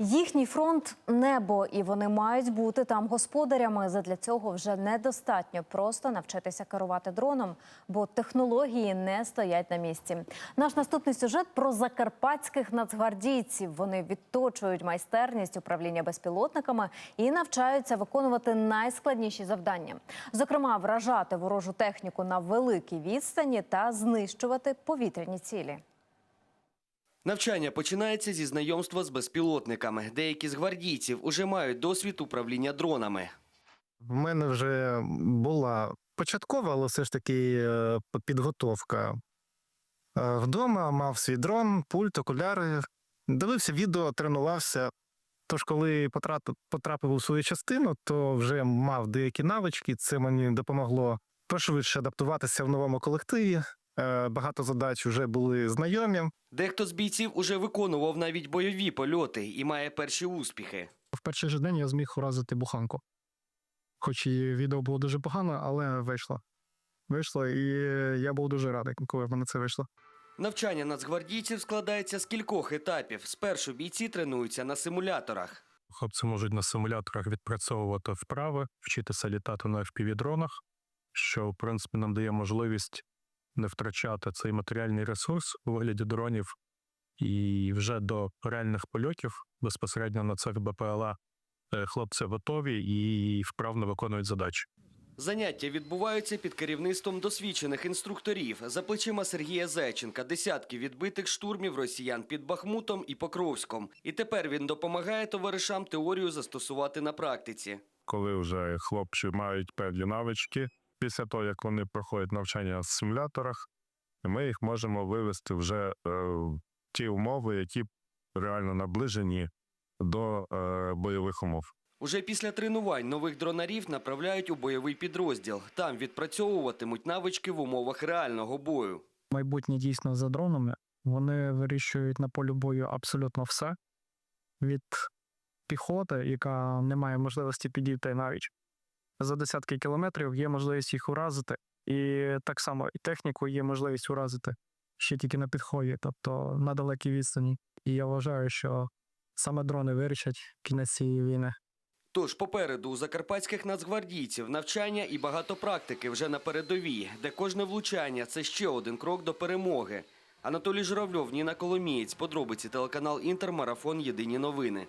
Їхній фронт небо, і вони мають бути там господарями. Задля цього вже недостатньо просто навчитися керувати дроном, бо технології не стоять на місці. Наш наступний сюжет про закарпатських нацгвардійців. Вони відточують майстерність управління безпілотниками і навчаються виконувати найскладніші завдання, зокрема, вражати ворожу техніку на великій відстані та знищувати повітряні цілі. Навчання починається зі знайомства з безпілотниками. Деякі з гвардійців уже мають досвід управління дронами. В мене вже була початкова, але все ж таки е, підготовка. Е, Вдома мав свій дрон, пульт, окуляри. Дивився відео, тренувався. Тож, коли потрапив, у свою частину, то вже мав деякі навички. Це мені допомогло пошвидше адаптуватися в новому колективі. Е, Багато задач вже були знайомі. Дехто з бійців уже виконував навіть бойові польоти і має перші успіхи. В перший же день я зміг уразити буханку. Хоч і відео було дуже погано, але вийшло. Вийшло, і я був дуже радий, коли в мене це вийшло. Навчання нацгвардійців складається з кількох етапів. Спершу бійці тренуються на симуляторах. Хлопці можуть на симуляторах відпрацьовувати вправи, вчитися літати на FPV-дронах, що, в принципі, нам дає можливість не втрачати цей матеріальний ресурс у вигляді дронів. І вже до реальних польотів безпосередньо на цих БПЛА е, хлопці готові і вправно виконують задачі. Заняття відбуваються під керівництвом досвідчених інструкторів. За плечима Сергія Зайченка десятки відбитих штурмів росіян під Бахмутом і Покровськом. І тепер він допомагає товаришам теорію застосувати на практиці. коли вже хлопці мають певні навички, після того, як вони проходять навчання в симуляторах, ми їх можемо вивести вже е, в ті умови, які реально наближені до е, бойових умов. Уже після тренувань нових дронарів направляють у бойовий підрозділ. Там відпрацьовуватимуть навички в умовах реального бою. Майбутнє дійсно за дронами. Вони вирішують на полі бою абсолютно все. Від піхоти, яка не має можливості підійти навіть за десятки кілометрів, є можливість їх уразити. І так само і техніку є можливість уразити ще тільки на підході, тобто на далекій відстані. І я вважаю, що саме дрони вирішать кінець цієї війни. Тож попереду у закарпатських нацгвардійців навчання і багато практики вже на передовій, де кожне влучання це ще один крок до перемоги. Анатолій Журавльов, Ніна Коломієць, подробиці телеканал Інтер, марафон Єдині новини.